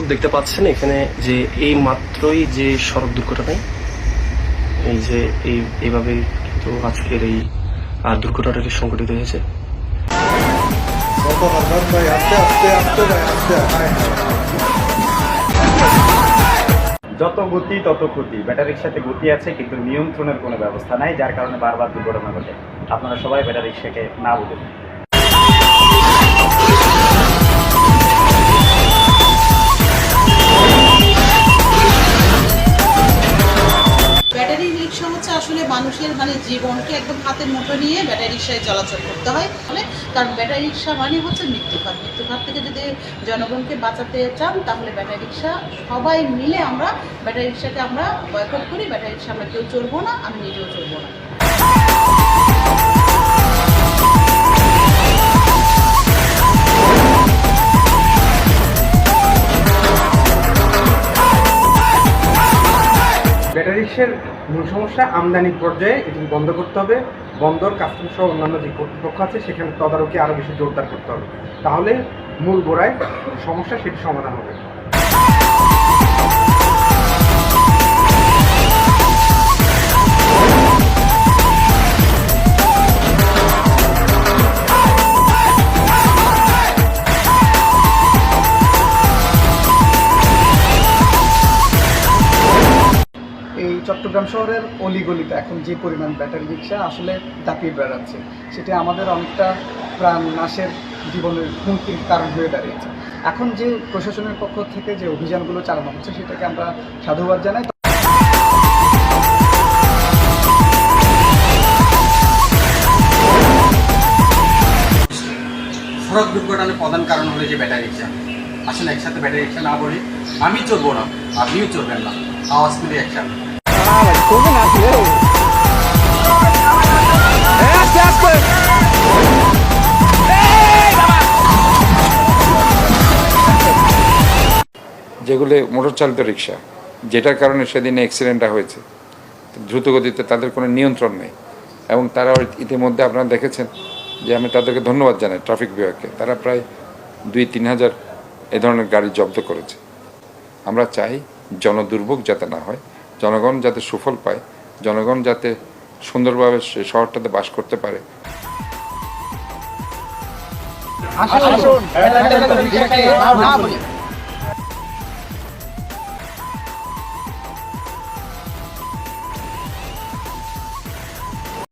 দর্শক দেখতে পাচ্ছেন এখানে যে এই মাত্রই যে সড়ক দুর্ঘটনায়, এই যে এই, এইভাবে কিন্তু আজকের এই দুর্ঘটনাটি সংঘটিত হয়েছে। হ্যাঁ যত গতি, তত ক্ষতি। ব্যাটারির সাথে গতি আছে, কিন্তু নিয়ন্ত্রণের কোনো ব্যবস্থা নাই, যার কারণে বারবার দুর্ঘটনা ঘটে। আপনারা সবাই ব্যাটারি রিক্সাকে না বুঝেন মানুষের মানে জীবনকে একদম হাতের মুঠো নিয়ে ব্যাটারি রিক্সায় চলাচল করতে হয়। ফলে কারণ ব্যাটারি রিক্সা মানে হচ্ছে মৃত্যুঘাত। মৃত্যুঘাত থেকে যদি জনগণকে বাঁচাতে চান, তাহলে ব্যাটারি রিক্সা সবাই মিলে আমরা ব্যাটারি রিক্সাকে আমরা বয়কট করি। ব্যাটারি রিক্সা আমরা কেউ চলবো না, আমি নিজেও চলবো না। রিক্সার মূল সমস্যা আমদানি পর্যায়ে এটি বন্ধ করতে হবে। বন্দর কাস্টমস সহ অন্যান্য যে কর্তৃপক্ষ আছে, সেখানে তদারকি আরও বেশি জোরদার করতে হবে। তাহলে মূল গোড়ায় সমস্যা, সেটি সমাধান হবে। চট্টগ্রাম শহরের অলিগলিতে এখন যে পরিমাণ ব্যাটারি রিক্সা আসলে দাপিয়ে বেড়াচ্ছে, সেটা আমাদের অনেকটা প্রাণ নাশের জীবনের হুমকির কারণ হয়ে দাঁড়িয়েছে। এখন যে প্রশাসনের পক্ষ থেকে যে অভিযানগুলো চালানো হচ্ছে, সেটাকে আমরা সাধুবাদ জানাই। সড়ক দুর্ঘটনার প্রধান কারণ হলো যে ব্যাটারি রিক্সা আসলে একসাথে ব্যাটারি রিক্সা না বলি আমি চলবো না, আপনিও চলবেন না। আওয়াজ মিলে একসাথে। যেগুলো মোটর চালিত রিক্সা, যেটার কারণে সেদিন অ্যাক্সিডেন্টটা হয়েছে, দ্রুতগতিতে তাদের কোনো নিয়ন্ত্রণ নেই। এবং তারা ইতিমধ্যে আপনারা দেখেছেন যে আমি তাদেরকে ধন্যবাদ জানাই ট্রাফিক বিভাগকে। তারা প্রায় দুই তিন হাজার এ ধরনের গাড়ি জব্দ করেছে। আমরা চাই জনদুর্ভোগ যাতে না হয় জনগণ যাতে সুফল পায় জনগণ যাতে সুন্দরভাবে সে শহরটাতে বাস করতে পারে। আসুন।